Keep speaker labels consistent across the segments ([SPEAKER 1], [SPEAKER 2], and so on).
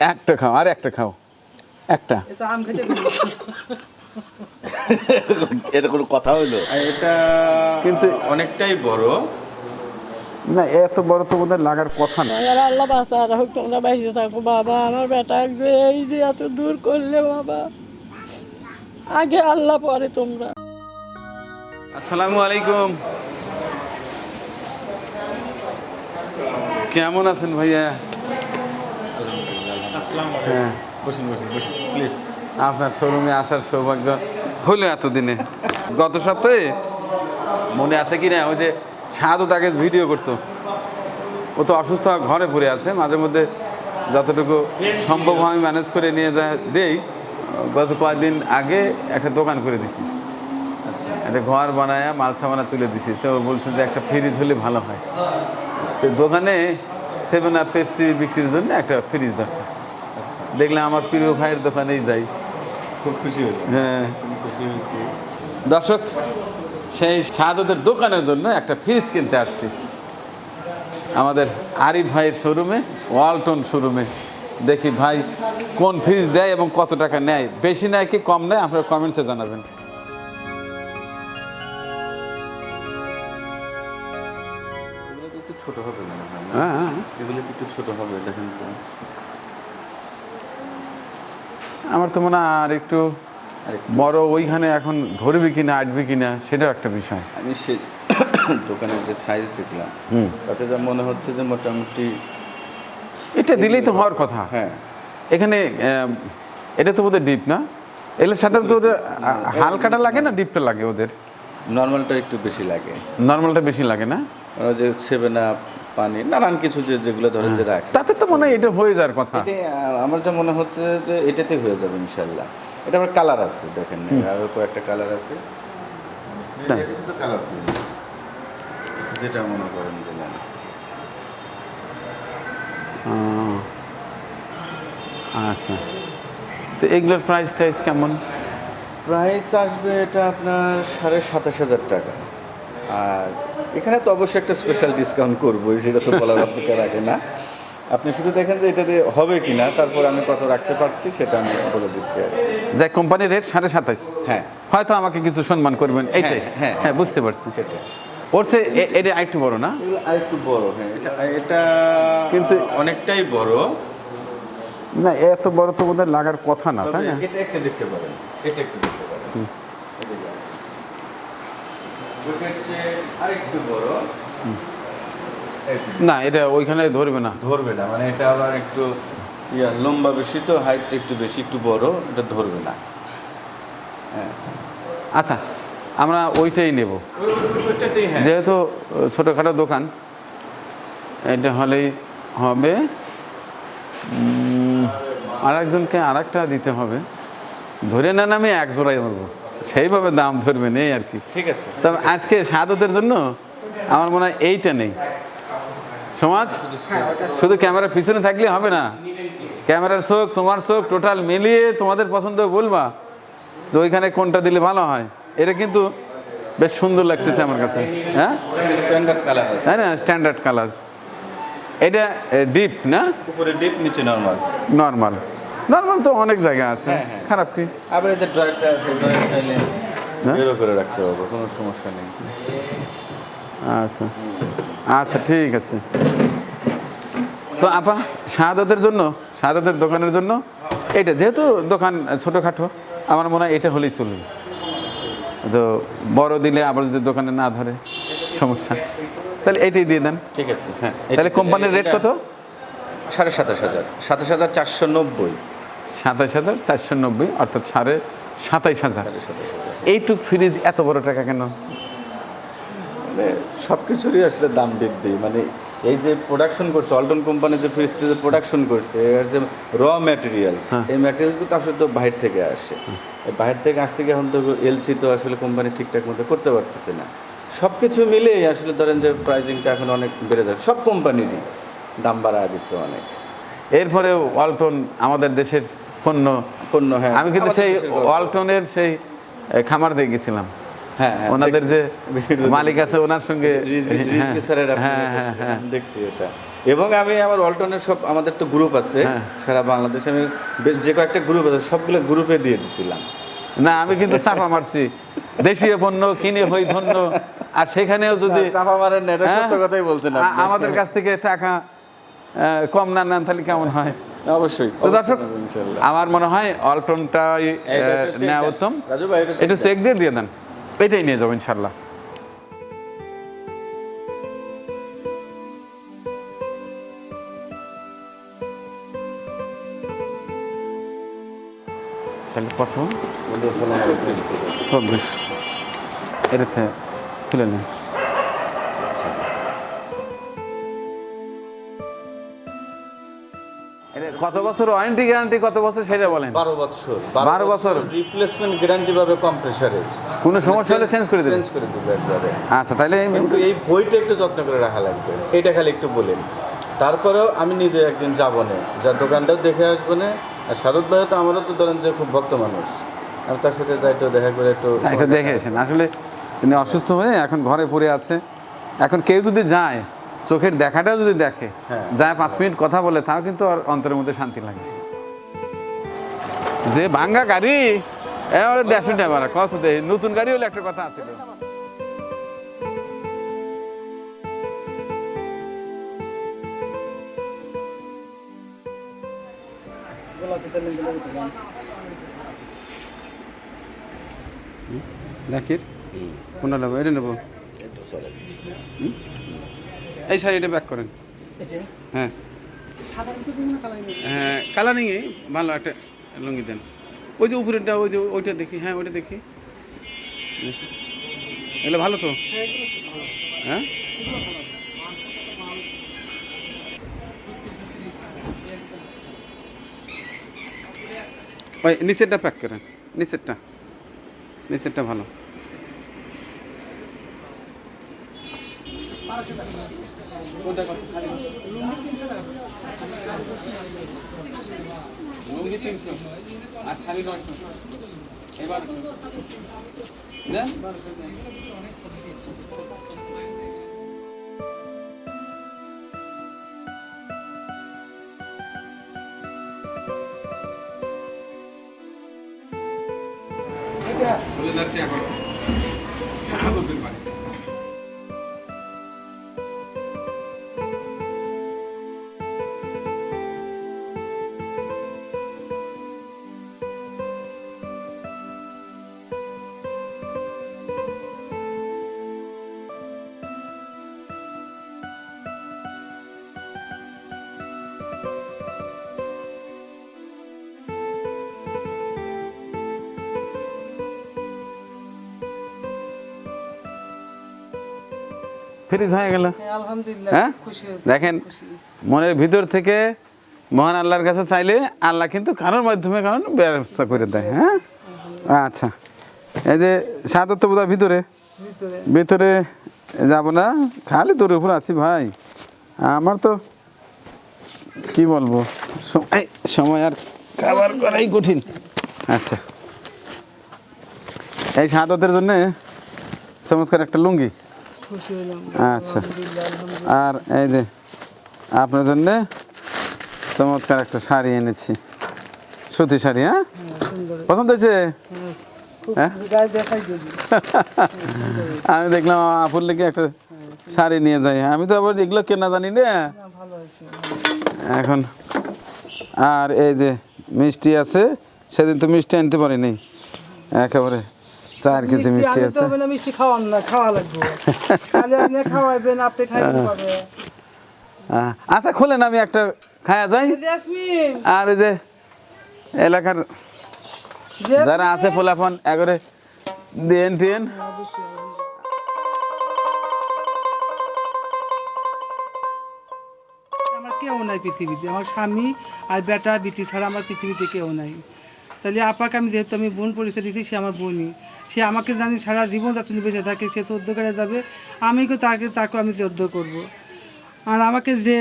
[SPEAKER 1] একটা খাও আর একটা খাও। একটা।
[SPEAKER 2] এটা
[SPEAKER 3] কোনো কথা হইল
[SPEAKER 4] আর এটা
[SPEAKER 1] কিন্তু-
[SPEAKER 4] অনেকটাই বড়।
[SPEAKER 1] না এত বড় তো বোধহয় লাগার কথা না।
[SPEAKER 5] আমার আল্লাহ বাঁচা রাখুক তোমরা বাইসে থাকো বাবা। আমার বেটা যে এই যে এত দূর করলে বাবা। আগে আল্লাহ পরে তোমরা।
[SPEAKER 1] আসসালামু আলাইকুম। কেমন আছেন ভাইয়া? হ্যাঁ।
[SPEAKER 4] বসুন বসুন বসুন প্লিজ
[SPEAKER 1] আপনার শোরুমে আসার সৌভাগ্য হলো এতদিনে। গত সপ্তাহে মনে আছে কি না ওই যে শাহাদত আগে ভিডিও করতো। ও তো অসুস্থ ঘরে পড়ে আছে মাঝে মধ্যে যতটুকু সম্ভব আমি ম্যানেজ করে নিয়ে যা দেই। গত কয়েকদিন আগে একটা দোকান করে দিছি। একটা ঘর বানায় মাল সামানা তুলে দিছি। তো বলছে যে একটা ফ্রিজ হলে ভালো হয়। তো দোকানে সেভেন আপ পেপসি বিক্রির জন্য একটা ফ্রিজ দরকার। দেখলাম আমার প্রিয় ভাইয়ের দোকানেই যাই।
[SPEAKER 4] খুব খুশি হলো।
[SPEAKER 1] হ্যাঁ।
[SPEAKER 4] খুশি হয়েছি।
[SPEAKER 1] দর্শক সেই শাহাদতের দোকানের জন্য একটা ফ্রিজ কিনতে আসছি। আমাদের আরিফ ভাইয়ের শোরুমে ওয়ালটন শোরুমে। দেখি ভাই কোন ফ্রিজ দেয় এবং কত টাকা নেয়। বেশি নেয় কি কম নেয়? আপনারা কমেন্টসে জানাবেন।
[SPEAKER 4] ছোট হবে না?
[SPEAKER 1] হ্যাঁ হ্যাঁ।
[SPEAKER 4] এগুলো একটু ছোট হবে দেখেন তো।
[SPEAKER 1] আমার তো মনে হয় আর একটু বড় ওইখানে এখন ধরবে কিনা আটবে কিনা সেটাও একটা বিষয়।
[SPEAKER 4] আমি সে দোকানের যে সাইজ দেখলাম। তাতে যা মনে হচ্ছে যে মোটামুটি
[SPEAKER 1] এটা দিলেই তো হওয়ার কথা।
[SPEAKER 4] হ্যাঁ।
[SPEAKER 1] এখানে এটা তো ওদের ডিপ না? এগুলো সাধারণত ওদের হালকাটা লাগে না ডিপটা লাগে ওদের?
[SPEAKER 4] নর্মালটা একটু বেশি লাগে।
[SPEAKER 1] নর্মালটা বেশি লাগে না?
[SPEAKER 4] যে সেভেন আপ পানি নানান কিছু যে যেগুলো ধরে যে রাখে।
[SPEAKER 1] তাতে তো মনে হয় এটা হয়ে যাওয়ার কথা।
[SPEAKER 4] আমার যা মনে হচ্ছে যে এটাতে হয়ে যাবে ইনশাল্লাহ এটা আবার কালার আছে দেখেন। আরও কয়েকটা কালার আছে? কালার যেটা মনে করেন যে।
[SPEAKER 1] আচ্ছা। তো এগুলোর প্রাইস টাইস কেমন?
[SPEAKER 4] প্রাইস আসবে এটা আপনার সাড়ে সাতাশ হাজার টাকা। আর এখানে তো অবশ্যই একটা স্পেশাল ডিসকাউন্ট করব সেটা তো বলার অপেক্ষা রাখে না। আপনি শুধু দেখেন যে এটাতে হবে কি না তারপর আমি কত রাখতে পারছি সেটা আমি বলে দিচ্ছি আর।
[SPEAKER 1] যাই কোম্পানির রেট সাড়ে সাতাইশ।
[SPEAKER 4] হ্যাঁ।
[SPEAKER 1] হয়তো আমাকে কিছু সম্মান করবেন এইটাই।
[SPEAKER 4] হ্যাঁ, হ্যাঁ।
[SPEAKER 1] হ্যাঁ বুঝতে পারছি।
[SPEAKER 4] সেটা
[SPEAKER 1] ওর এ- এটা আরেকটু বড় না?
[SPEAKER 4] আরেকটু বড় হ্যাঁ এটা
[SPEAKER 1] কিন্তু
[SPEAKER 4] অনেকটাই বড়।
[SPEAKER 1] না এত বড় তো বোধহয় লাগার কথা না তাই না?
[SPEAKER 4] এটা একটা দেখতে পারেন এটা একটু দেখতে পারেন। আরেকটু বড়।
[SPEAKER 1] না এটা ওইখানে ধরবে না।
[SPEAKER 4] ধরবে না মানে এটা আবার একটু ইয়া লম্বা বেশি তো হাইটটা একটু বেশি একটু বড় এটা ধরবে না। হ্যাঁ।
[SPEAKER 1] আচ্ছা আমরা ওইটাই নেব।
[SPEAKER 4] হ্যাঁ।
[SPEAKER 1] যেহেতু ছোটোখাটো দোকান এটা হলেই হবে। আর একজনকে আর একটা দিতে হবে। ধরে নেন আমি এক জোড়াই নেব সেইভাবে দাম ধরবে নেই আর কি।
[SPEAKER 4] ঠিক আছে।
[SPEAKER 1] তবে আজকে সাদতের জন্য আমার মনে হয় এইটা নেই। সমাজ শুধু ক্যামেরার পিছনে থাকলে হবে না। ক্যামেরার চোখ তোমার চোখ টোটাল মিলিয়ে তোমাদের পছন্দ বলবা তো ওইখানে কোনটা দিলে ভালো হয়। এটা কিন্তু বেশ সুন্দর লাগতেছে আমার কাছে। হ্যাঁ? তাই না? স্ট্যান্ডার্ড কালার এটা ডিপ না?
[SPEAKER 4] উপরে ডিপ নিচে নর্মাল
[SPEAKER 1] নর্মাল নর্মাল তো অনেক জায়গা আছে।
[SPEAKER 4] হ্যাঁ, হ্যাঁ।
[SPEAKER 1] খারাপ কি?
[SPEAKER 4] আবার এই যে ড্রয়ারটা আছে ড্রয়ার চাইলে
[SPEAKER 1] হ্যাঁ?
[SPEAKER 4] বেরো করে রাখতে পারব কোনো সমস্যা নেই।
[SPEAKER 1] আচ্ছা। আচ্ছা ঠিক আছে। তো আপা শাহাদতের জন্য শাহাদতের দোকানের জন্য এটা যেহেতু দোকান ছোটোখাটো আমার মনে হয় এটা হলেই চলবে। তো বড় দিলে আবার যদি দোকানে না ধরে সমস্যা। তাহলে এটাই দিয়ে দেন।
[SPEAKER 4] ঠিক আছে হ্যাঁ।
[SPEAKER 1] তাহলে কোম্পানির রেট কত?
[SPEAKER 4] সাড়ে সাতাশ হাজার সাতাশ হাজার চারশো নব্বই।
[SPEAKER 1] সাতাশ হাজার চারশো নব্বই অর্থাৎ সাড়ে সাতাইশ হাজার। এইটুক ফ্রিজ এত বড় টাকা কেন?
[SPEAKER 4] মানে সব কিছুরই আসলে দাম বৃদ্ধি। মানে এই যে প্রোডাকশন করছে অল্টন কোম্পানি যে ফ্রিজটা যে প্রোডাকশন করছে এর যে র ম্যাটেরিয়ালস
[SPEAKER 1] হ্যাঁ।
[SPEAKER 4] এই ম্যাটেরিয়ালসগুলো আসলে তো বাইরে থেকে আসে। এই বাইরে থেকে আসতে গিয়ে এখন তো এলসি তো আসলে কোম্পানি ঠিকঠাক মতো করতে পারতেছে না। সব কিছু মিলেই আসলে ধরেন যে প্রাইজিংটা এখন অনেক বেড়ে যাচ্ছে। সব কোম্পানিরই দাম বাড়া দিচ্ছে অনেক।
[SPEAKER 1] এরপরে ওয়ালটন আমাদের দেশের পণ্য
[SPEAKER 4] পণ্য হ্যাঁ।
[SPEAKER 1] আমি কিন্তু সেই ওয়ালটনের সেই খামার দিয়ে গেছিলাম।
[SPEAKER 4] হ্যাঁ হ্যাঁ,
[SPEAKER 1] ওনাদের যে মালিক আছে ওনার সঙ্গে হ্যাঁ, হ্যাঁ
[SPEAKER 4] দেখছি, এটা। এবং আমি আমার অল্টনের সব আমাদের তো গ্রুপ আছে। সারা বাংলাদেশে আমি যে কয়েকটা গ্রুপ আছে সবগুলো গ্রুপে দিয়ে দিছিলাম।
[SPEAKER 1] না আমি কিন্তু চাপা মারছি। দেশীয় পণ্য কিনে হই ধন্য। আর সেখানেও যদি
[SPEAKER 3] চাপা মারেন না, এটা? সত্য কথাই বলছেন
[SPEAKER 1] আমাদের কাছ থেকে টাকা কম না নেন তাহলে কেমন হয়?
[SPEAKER 4] অবশ্যই।
[SPEAKER 1] তো দর্শক আমার মনে হয় অল্টনটাই নেওয়া উত্তম।
[SPEAKER 4] এটা
[SPEAKER 1] চেক দিয়ে দিয়ে দেন। এটাই নিয়ে যাব ইনশাল্লাহ তাহলে কত চব্বিশ। এটাতে খুলে নেন। কত বছর ওয়ারেন্টি গ্যারান্টি কত বছর সেটা বলেন।
[SPEAKER 4] বারো বছর।
[SPEAKER 1] বারো বছর?
[SPEAKER 4] রিপ্লেসমেন্ট গ্যারান্টি পাবে কম্প্রেসারের
[SPEAKER 1] কোনো সমস্যা হলে চেঞ্জ করে দেবেন।
[SPEAKER 4] চেঞ্জ করে দেবে একবারে।
[SPEAKER 1] আচ্ছা তাহলে
[SPEAKER 4] কিন্তু এই বইটা একটু যত্ন করে রাখা লাগবে। এটা খালি একটু বলেন। তারপরেও আমি নিজে একদিন যাব না। যা দোকানটাও দেখে আসব না। আর সাদত ভাই তো আমারও তো ধরেন যে খুব ভক্ত মানুষ। আমি তার সাথে যাই তো দেখা করে একটু
[SPEAKER 1] এটা দেখেছেন আসলে তিনি অসুস্থ হয়ে এখন ঘরে পড়ে আছে। এখন কেউ যদি যায় চোখের দেখাটাও যদি দেখে
[SPEAKER 4] হ্যাঁ।
[SPEAKER 1] যায় পাঁচ মিনিট কথা বলে তাও কিন্তু আর অন্তরের মধ্যে শান্তি লাগে যে ভাঙ্গা গাড়ি এবারে দেড়শো টাকা কত নতুন গাড়ি হলে একটা কথা আছিল জাকির কোনটা নেব? এটা নেব।
[SPEAKER 3] এটা চলে।
[SPEAKER 1] এই শাড়িটা ব্যাক করেন। হ্যাঁ। হ্যাঁ কালারিংয়ে ভালো একটা লুঙ্গি দেন। ওই যে উপরেরটা ওই যে ওইটা দেখি হ্যাঁ ওইটা দেখি। এগুলো ভালো তো? হ্যাঁ ওই নিচেরটা প্যাক করেন। নিচেরটা। নিচেরটা ভালো। লুঙ্গি তিনশো আর শাড়ি নয়শো। এবার চলে যাচ্ছি এখন। শাহাদুদ্দিন বাড়ি। ফ্রিজ হয়ে গেল। হ্যাঁ দেখেন মনের ভিতর থেকে মহান আল্লাহর কাছে চাইলে আল্লাহ কিন্তু কারোর মাধ্যমে কারণ ব্যবস্থা করে দেয় হ্যাঁ। আচ্ছা এই যে সাদর তো বোধহয় ভিতরে।
[SPEAKER 2] ভিতরে
[SPEAKER 1] যাব না খালি তোর উপর আছি ভাই। আমার তো কি বলব সময় আর খাবার করাই কঠিন। আচ্ছা এই সাদতের জন্যে চমৎকার একটা লুঙ্গি। আচ্ছা। আর এই যে আপনার জন্য চমৎকার একটা শাড়ি এনেছি। সুতি শাড়ি হ্যাঁ? পছন্দ হয়েছে? হ্যাঁ?
[SPEAKER 2] যদি
[SPEAKER 1] আমি দেখলাম আপুর লেগে একটা শাড়ি নিয়ে যাই। আমি তো আবার এগুলো কেনা জানি না।
[SPEAKER 2] হয়েছে।
[SPEAKER 1] এখন আর এই যে মিষ্টি আছে সেদিন তো মিষ্টি আনতে পারিনি। একেবারে চার কেজি মিষ্টি আছে।
[SPEAKER 2] হবে না মিষ্টি খাওয়ান না খাওয়া লাগবে। খালি আপনি খাওয়াইবেন আপনি খাইতে
[SPEAKER 1] আচ্ছা খোলেন আমি একটা খায়া যাই। আর এই যে এলাকার যারা আছে ফোলাফন একবারে দিয়েন টিয়েন
[SPEAKER 2] আমার কেউ নাই পৃথিবীতে। আমার স্বামী আর বেটা বিটি ছাড়া আমার পৃথিবীতে কেউ নাই। তাহলে আপাকে আমি যেহেতু আমি বোন পরিচয় দিচ্ছি সে আমার বোনই। সে আমাকে জানি সারা জীবন যাচ্ছেন বেঁচে থাকে, সে তো উদ্যোগরে যাবে। আমি কি তাকে তাকে আমি শ্রদ্ধ করব। আর আমাকে যে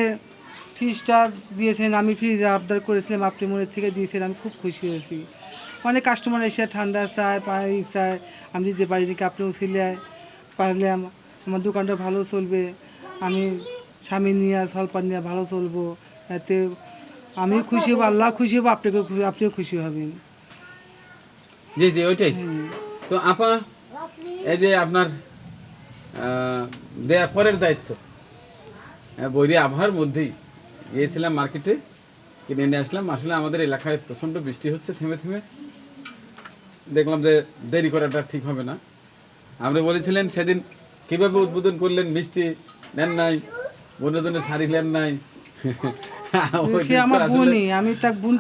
[SPEAKER 2] ফ্রিজটা দিয়েছেন, আমি ফ্রিজ আবদার করেছিলাম আপনি মনের থেকে দিয়েছেন, আমি খুব খুশি হয়েছি। অনেক কাস্টমার এসে ঠান্ডা চায় পানি চায়, আমি দিতে পারিনি আপনিও ছিলে পারলে আমার দোকানটা ভালো চলবে, আমি স্বামী নিয়ে সলপার নিয়ে ভালো চলবো, এতে আমি খুশি হব, আল্লাহ খুশি হব আপনাকে আপনিও খুশি হবেন।
[SPEAKER 1] জি জি ওইটাই। তো আপা এই যে আপনার দেয়া পরের দায়িত্ব। হ্যাঁ, বৈরী আবহাওয়ার মধ্যেই গিয়েছিলাম মার্কেটে কিনে নিয়ে আসলাম। আসলে আমাদের এলাকায় প্রচণ্ড বৃষ্টি হচ্ছে থেমে থেমে। দেখলাম যে দেরি করাটা ঠিক হবে না। আপনি বলেছিলেন সেদিন কীভাবে উদ্বোধন করলেন মিষ্টি নেন নাই বন্ধুজনের শাড়ি নেন নাই।
[SPEAKER 2] আমার বোনই আমি তাকে বোন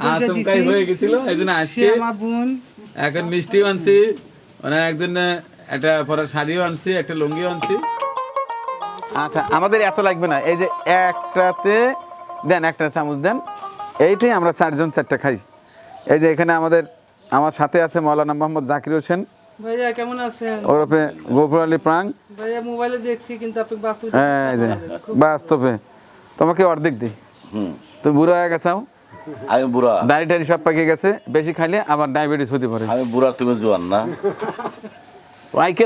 [SPEAKER 1] হয়ে গেছিল। এই জন্য আজকে
[SPEAKER 2] আমার বোন।
[SPEAKER 1] এখন মিষ্টি আনছি মানে একজন একটা পরে শাড়িও আনছি একটা লুঙ্গিও আনছি। আচ্ছা আমাদের এত লাগবে না। এই যে একটাতে দেন একটা চামচ দেন। এইটাই আমরা চারজন চারটা খাই। এই যে এখানে আমাদের আমার সাথে আছে মৌলানা মোহাম্মদ জাকির হোসেন।
[SPEAKER 2] ভাইয়া কেমন আছেন?
[SPEAKER 1] ওরফে গোপুর আলী প্রাং।
[SPEAKER 2] ভাইয়া মোবাইলে দেখছি কিন্তু আপনি বাস্তব
[SPEAKER 1] হ্যাঁ, যে বাস্তবে। তোমাকে অর্ধেক দিই।
[SPEAKER 3] হুম।
[SPEAKER 1] তুমি বুড়ো হয়ে গেছাও
[SPEAKER 3] আমি বুড়া।
[SPEAKER 1] দাড়ি টাড়ি সব পাকিয়ে গেছে বেশি খাইলে আমার ডায়াবেটিস হতে পারে।
[SPEAKER 3] আমি বুড়া তুমি জোয়ান না।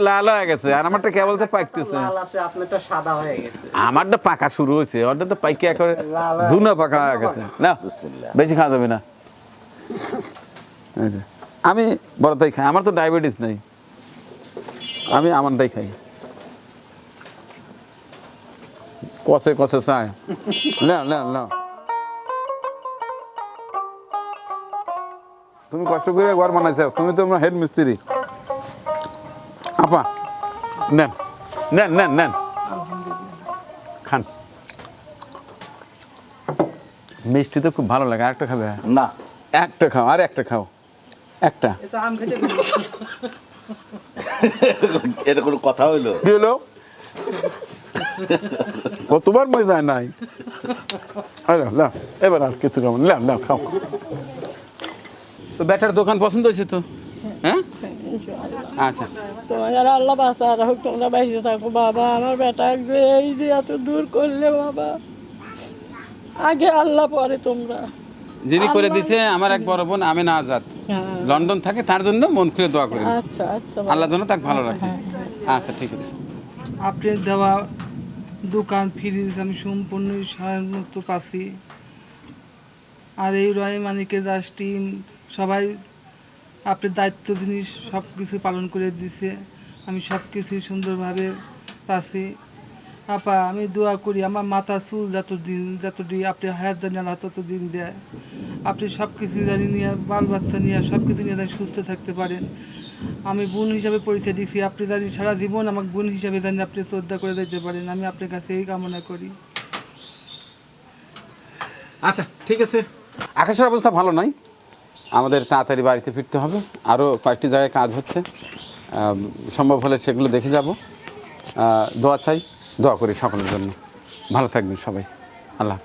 [SPEAKER 1] লাল হয়ে গেছে আর আমারটা কেবল তো পাকতেছে।
[SPEAKER 6] লাল আছে আপনারটা সাদা হয়ে গেছে।
[SPEAKER 1] আমারটা পাকা শুরু হয়েছে ওটা তো পাইকে একবারে জুনা পাকা হয়ে গেছে। না
[SPEAKER 3] বিসমিল্লাহ।
[SPEAKER 1] বেশি খাওয়া যাবে না। এই যে, আমি বড়টাই খাই আমার তো ডায়াবেটিস নেই। আমি আমারটাই খাই। কষে কষে চায়। না না না তুমি কষ্ট করে ঘর বানাইছো তুমি তো হেড মিস্ত্রি আপা নেন নেন নেন নেন। খান। মিষ্টি তো খুব ভালো লাগে একটা খাবে?
[SPEAKER 3] না।
[SPEAKER 1] একটা খাও আর একটা খাও। একটা।
[SPEAKER 2] এটা আম খেতে
[SPEAKER 3] এটা কোনো কথা হইল?
[SPEAKER 1] কি হলো? ও তোমার মজায় নাই? আরে না এবার আর কিছু খাব না না খাও। তো ব্যাটার দোকান পছন্দ হয়েছে তো? হ্যাঁ? আচ্ছা।
[SPEAKER 5] আল্লাহ বাঁচা রাখুক তোমরা বাইরে থাকো। বাবা আমার বেটা এই যে এত দূর করলে বাবা। আগে আল্লাহ পরে তোমরা।
[SPEAKER 1] যিনি করে দিছে আমার এক বড় বোন আমেনা আজাদ।
[SPEAKER 5] হ্যাঁ।
[SPEAKER 1] লন্ডন থাকে তার জন্য মন খুলে দোয়া করি।
[SPEAKER 5] আচ্ছা আচ্ছা।
[SPEAKER 1] আল্লাহ যেন তাকে ভালো রাখে। আচ্ছা ঠিক আছে।
[SPEAKER 2] আপনার দেওয়া দোকান ফ্রিজ আমি সম্পূর্ণ সহায়মুক্ত পাচ্ছি আর এই রয় মানিকের দাস টিম সবাই আপনার দায়িত্ব জিনিস সব কিছু পালন করে দিছে। আমি সব কিছু সুন্দরভাবে পাচ্ছি আপা, আমি দোয়া করি, আমার মাথা চুল যত দিন যত দিন আপনি হায়াত জানি, আল্লাহ তত দিন দেয়। আপনি সব কিছু জানি নিয়ে, বাল বাচ্চা নিয়ে সব কিছু নিয়ে জানি সুস্থ থাকতে পারেন। আমি বোন হিসাবে পরিচয় দিচ্ছি আপনি জানি সারা জীবন আমাকে বোন হিসাবে জানি আপনি শ্রদ্ধা করে দিতে পারেন। আমি আপনার কাছে এই কামনা করি।
[SPEAKER 1] আচ্ছা ঠিক আছে। আকাশের অবস্থা ভালো নয় আমাদের তাড়াতাড়ি বাড়িতে ফিরতে হবে। আরও কয়েকটি জায়গায় কাজ হচ্ছে। সম্ভব হলে সেগুলো দেখে যাব। দোয়া চাই। দোয়া করি সকলের জন্য। ভালো থাকবেন সবাই। আল্লাহ